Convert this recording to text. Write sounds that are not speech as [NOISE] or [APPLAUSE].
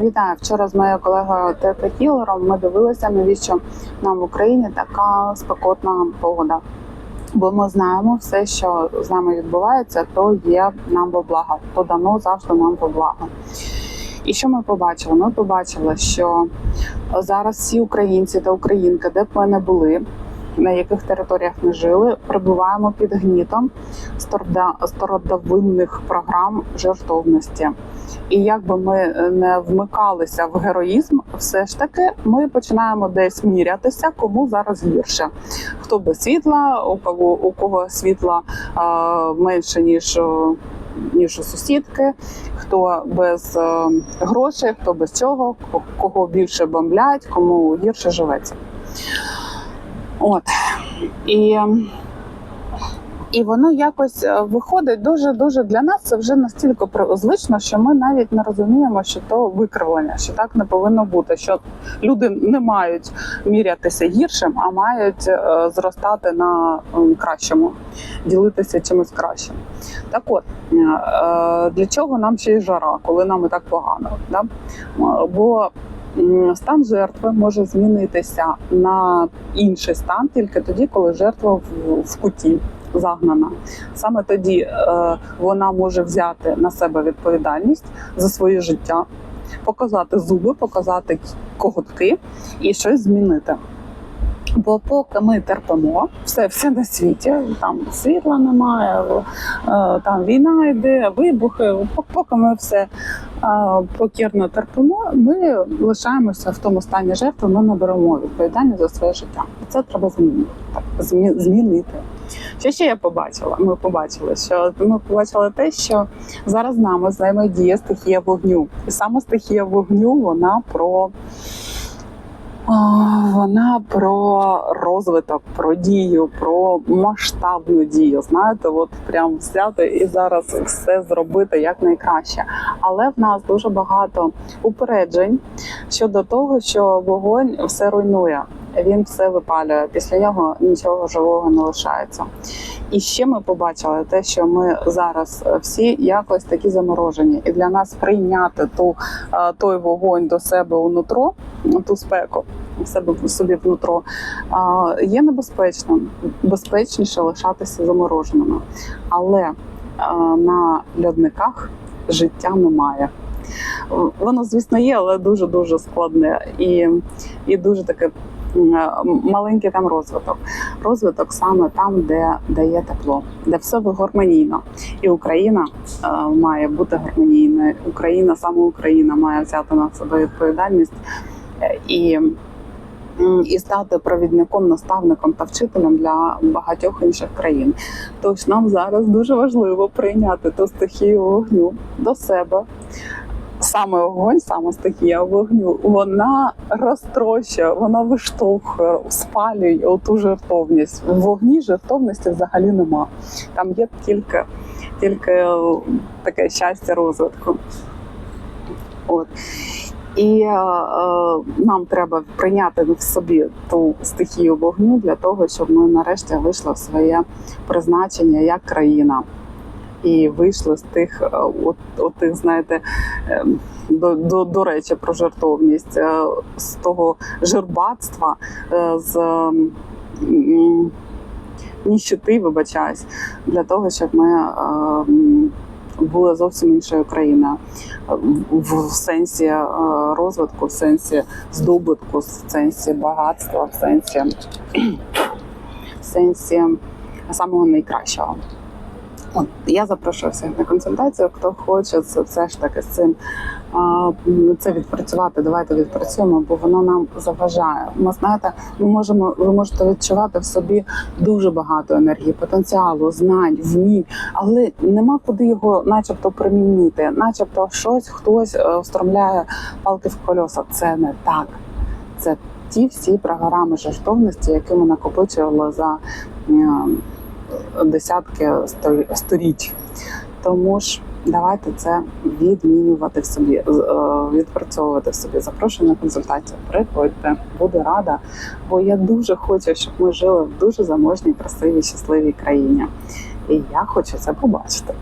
Вітаю! Вчора з моєю колегою Тета Кілером ми дивилися, навіщо нам в Україні така спекотна погода. Бо ми знаємо все, що з нами відбувається, то є нам во благо, то дано завжди нам во благо. І що ми побачили? Ми побачили, що зараз всі українці та українки, де б ми не були, на яких територіях не жили, перебуваємо під гнітом старода- стародавинних програм жертовності. І як би ми не вмикалися в героїзм, все ж таки ми починаємо десь мірятися, кому зараз гірше. Хто без світла, у кого у кого світла а, менше ніж. Ніж у сусідки, хто без е, грошей, хто без чого, кого більше бомблять, кому гірше живеться. От. І, і воно якось е, виходить дуже дуже для нас. Це вже настільки звично, що ми навіть не розуміємо, що то викривлення, що так не повинно бути. Що люди не мають мірятися гіршим, а мають е, зростати на м, кращому, ділитися чимось кращим. Так от е, для чого нам ще й жара, коли нам і так погано? Да? Бо стан жертви може змінитися на інший стан тільки тоді, коли жертва в, в куті загнана. Саме тоді е, вона може взяти на себе відповідальність за своє життя, показати зуби, показати коготки і щось змінити. Бо поки ми терпимо, все, все на світі, там світла немає, е, там війна йде, вибухи. пок- Поки ми все е, покірно терпимо, ми лишаємося в тому стані жертви, ми не беремо відповідальність за своє життя. Це треба змінити. Змінити. Що ще я побачила? Ми побачили, що ми побачили те, що зараз нами взаємодіє стихія вогню. І саме стихія вогню вона про. Вона про розвиток, про дію, про масштабну дію. Знаєте, от прям взяти і зараз все зробити як найкраще. Але в нас дуже багато упереджень щодо того, що вогонь все руйнує. Він все випалює. Після нього нічого живого не лишається. І ще ми побачили те, що ми зараз всі якось такі заморожені, і для нас прийняти ту е, той вогонь до себе у нутро, ту спеку в себе в собі внутро, а, є небезпечним. Безпечніше лишатися замороженими. Але на льодниках життя немає. Воно, звісно, є, але дуже дуже складне і, і дуже таке маленький там розвиток. Розвиток саме там, де дає тепло, де все гармонійно. І Україна е, має бути гармонійною. Україна, саме Україна має взяти на себе відповідальність е, і, і стати провідником, наставником та вчителем для багатьох інших країн. Тож нам зараз дуже важливо прийняти ту стихію вогню до себе. Саме вогонь, саме стихія вогню, вона розтрощує, вона виштовхує, спалює оту жертовність. В вогні жертовності взагалі нема. Там є тільки, тільки е, таке щастя розвитку. От. І е, е, нам треба прийняти в собі ту стихію вогню для того, щоб ми нарешті вийшли в своє призначення як країна. І вийшли з тих, е, от, от тих, знаєте, е, до, до, до речі, про жертовність, е, з того журбатства, е, з м, ніщоти, вибачаюсь, для того, щоб ми е, м, були зовсім іншою країною в, сенсі розвитку, в сенсі здобутку, в сенсі багатства, в сенсі, [CLEARS THROAT] в сенсі самого найкращого. От я запрошую всіх на консультацію. Хто хоче це все ж таки з цим це відпрацювати. Давайте відпрацюємо, бо воно нам заважає. Ми знаєте, ми можемо, ви можете відчувати в собі дуже багато енергії, потенціалу, знань, вмінь, але нема куди його, начебто, примінити, начебто, щось хтось е, встромляє палки в колеса. Це не так. Це ті всі програми жертовності, які ми накопичували за. Десятки сторіч. Тому ж давайте це відмінювати в собі, е, відпрацьовувати в собі. Запрошую на консультацію. Приходьте, буду рада, бо я дуже хочу, щоб ми жили в дуже заможній, красивій, щасливій країні. І я хочу це побачити.